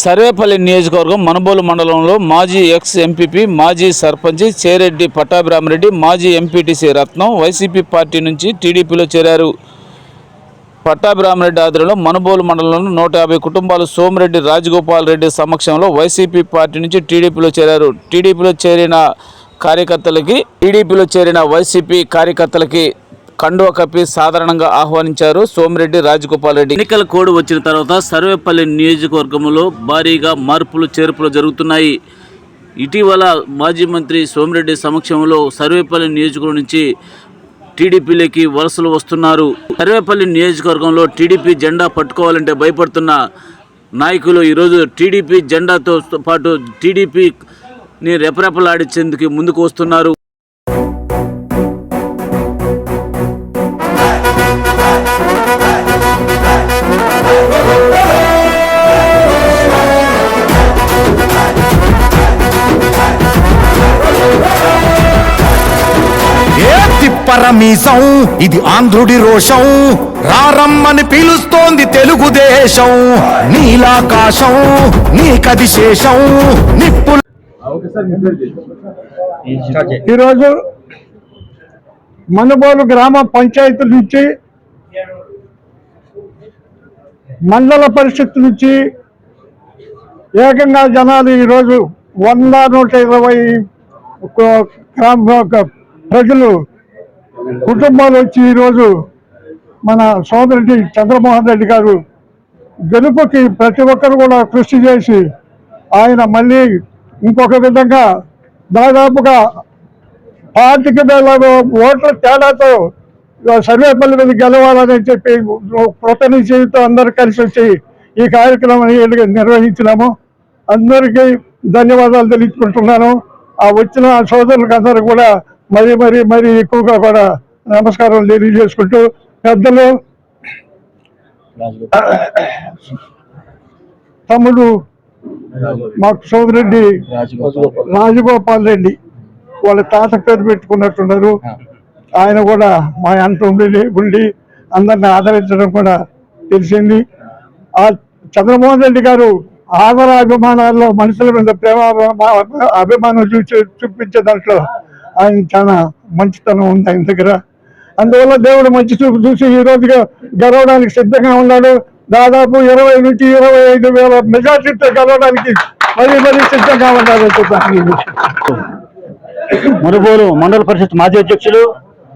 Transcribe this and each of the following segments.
సర్వేపల్లి నియోజకవర్గం మనబోలు మండలంలో మాజీ ఎక్స్ ఎంపీపీ మాజీ సర్పంచ్ చేరెడ్డి పట్టాభిరామరెడ్డి మాజీ ఎంపీటీసీ రత్నం వైసీపీ పార్టీ నుంచి టీడీపీలో చేరారు. పట్టాభిరామరెడ్డి ఆధ్వర్యంలో మనబోలు మండలంలో నూట యాభై కుటుంబాలు సోమిరెడ్డి రాజగోపాల్ రెడ్డి సమక్షంలో వైసీపీ పార్టీ నుంచి టీడీపీలో చేరారు. టీడీపీలో చేరిన కార్యకర్తలకి టీడీపీలో చేరిన వైసీపీ కార్యకర్తలకి కండువ కప్పి సాధారణంగా ఆహ్వానించారు సోమిరెడ్డి రాజగోపాల్ రెడ్డి. ఎన్నికల కోడ్ వచ్చిన తర్వాత సర్వేపల్లి నియోజకవర్గంలో భారీగా మార్పులు చేర్పులు జరుగుతున్నాయి. ఇటీవల మాజీ మంత్రి సోమిరెడ్డి సమక్షంలో సర్వేపల్లి నియోజకవర్గం నుంచి టీడీపీలోకి వలసలు వస్తున్నారు. సర్వేపల్లి నియోజకవర్గంలో టీడీపీ జెండా పట్టుకోవాలంటే భయపడుతున్న నాయకులు ఈరోజు టీడీపీ జెండాతో పాటు టీడీపీని రెపరెపలాడించేందుకు ముందుకు వస్తున్నారు. తిప్పర ఇది ఆంధ్రుడి రోషం. రారమ్మని పిలుస్తోంది తెలుగుదేశం. నీలాకాశం నీకది శేషం. నిప్పు ఈరోజు మనుబోలు గ్రామ పంచాయతీ నుంచి మండల పరిషత్ నుంచి ఏకంగా జనాలు ఈరోజు వంద నూట ఇరవై గ్రామ ఒక ప్రజలు కుటుంబాలు వచ్చి ఈరోజు మన సోదరుడి చంద్రమోహన్ రెడ్డి గారు గెలుపుకి ప్రతి ఒక్కరు కూడా కృషి చేసి ఆయన మళ్ళీ ఇంకొక విధంగా దాదాపుగా పార్టీకి వేల ఓట్ల తేడాతో సర్వేపల్లి మీద గెలవాలని చెప్పి ప్రతినిధితో అందరూ కలిసి వచ్చి ఈ కార్యక్రమం నిర్వహించినాము. అందరికీ ధన్యవాదాలు తెలుసుకుంటున్నాను ఆ వచ్చిన సోదరులకు అందరూ కూడా మరి మరి మరి ఎక్కువగా కూడా నమస్కారం తెలియజేసుకుంటూ పెద్దలు తమ్ముడు మాకు సోమిరెడ్డి రాజగోపాల్ రెడ్డి వాళ్ళ తాత పేరు పెట్టుకున్నట్టున్నారు. ఆయన కూడా మా అంట ఉండి ఉండి అందరిని ఆదరించడం కూడా తెలిసింది. ఆ చంద్రమోహన్ రెడ్డి గారు ఆదర అభిమానాల్లో మనుషుల మీద ప్రేమ అభిమానం చూసి చూపించే దాంట్లో ఆయన చాలా మంచితనం ఉంది ఆయన దగ్గర. అందువల్ల దేవుడు మంచి చూపు చూసి ఈ రోజుగా గెలవడానికి సిద్ధంగా ఉన్నాడు. దాదాపు ఇరవై నుంచి ఇరవై ఐదు వేల మెజార్టీతో గెలవడానికి మరీ మరీ సిద్ధంగా ఉన్నాడు మనుబోలు మండల పరిషత్ మాజీ అధ్యక్షులు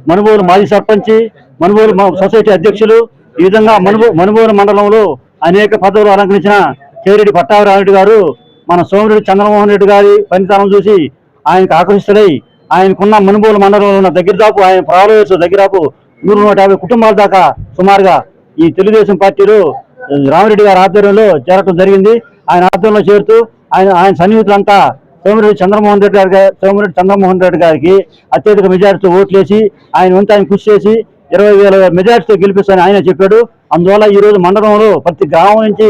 మనుబోలు మాజీ సర్పంచి మనుబోలు మా సొసైటీ అధ్యక్షులు ఈ విధంగా మనుబో మనుబోలు మండలంలో అనేక పదవులు అలంకరించిన చేరెడ్డి పట్టాభిరామరెడ్డి గారు మన సోమిరెడ్డి చంద్రమోహన్ రెడ్డి గారి పనితనం చూసి ఆయనకు ఆకర్షితులై ఆయనకున్న మనుబోలు మండలంలో ఉన్న దగ్గర దాపు ఆయన ప్రాణవేసు దగ్గరకు నూరు నూట యాభై కుటుంబాల దాకా సుమారుగా ఈ తెలుగుదేశం పార్టీలో రామిరెడ్డి గారి ఆధ్వర్యంలో చేరటం జరిగింది. ఆయన ఆధ్వర్యంలో చేరుతూ ఆయన ఆయన సన్నిహితులంతా సోమిరెడ్డి చంద్రమోహన్ రెడ్డి గారికి సోమిరెడ్డి చంద్రమోహన్ రెడ్డి గారికి అత్యధిక మెజార్టీతో ఓట్లేసి ఆయన వంతు ఆయన కృషి చేసి ఇరవై వేల మెజార్టీతో గెలిపిస్తానని ఆయన చెప్పాడు. అందువల్ల ఈ రోజు మండలంలో ప్రతి గ్రామం నుంచి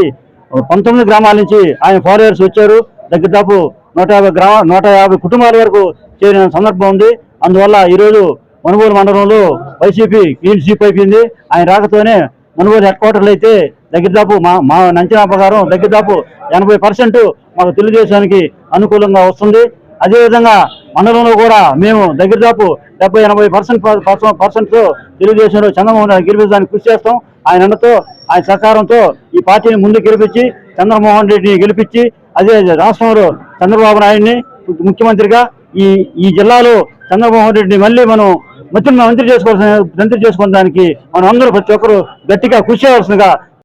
పంతొమ్మిది గ్రామాల నుంచి ఆయన ఫాలోవర్స్ వచ్చారు. దగ్గర దాపు నూట యాభై గ్రామ నూట యాభై కుటుంబాల వరకు చేరిన సందర్భం ఉంది. అందువల్ల ఈరోజు మనుగోలు మండలంలో వైసీపీ క్లీన్ స్వీప్ అయిపోయింది. ఆయన రాకతోనే మనుగోలు హెడ్ క్వార్టర్లు అయితే దగ్గరదాపు మా మా అంచనా ప్రకారం దగ్గరదాపు ఎనభై పర్సెంట్ మాకు తెలుగుదేశానికి అనుకూలంగా వస్తుంది. అదేవిధంగా మండలంలో కూడా మేము దగ్గరదాపు డెబ్బై ఎనభై పర్సెంట్ పర్సెంట్ తెలుగుదేశంలో చంద్రమోహన్ రెడ్డి గెలిపించడానికి కృషి చేస్తాం. ఆయన అన్నతో ఆయన సహకారంతో ఈ పార్టీని ముందు గెలిపించి చంద్రమోహన్ రెడ్డిని గెలిపించి అదే రాష్ట్రంలో చంద్రబాబు నాయుడిని ముఖ్యమంత్రిగా ఈ ఈ జిల్లాలో చంద్రబాబు రెడ్డిని మళ్ళీ మనం మంత్రి మంత్రి చేసుకోవాల్సిన మంత్రి చేసుకోవడానికి మనం అందరూ ప్రతి ఒక్కరు గట్టిగా కృషి చేయవలసిందిగా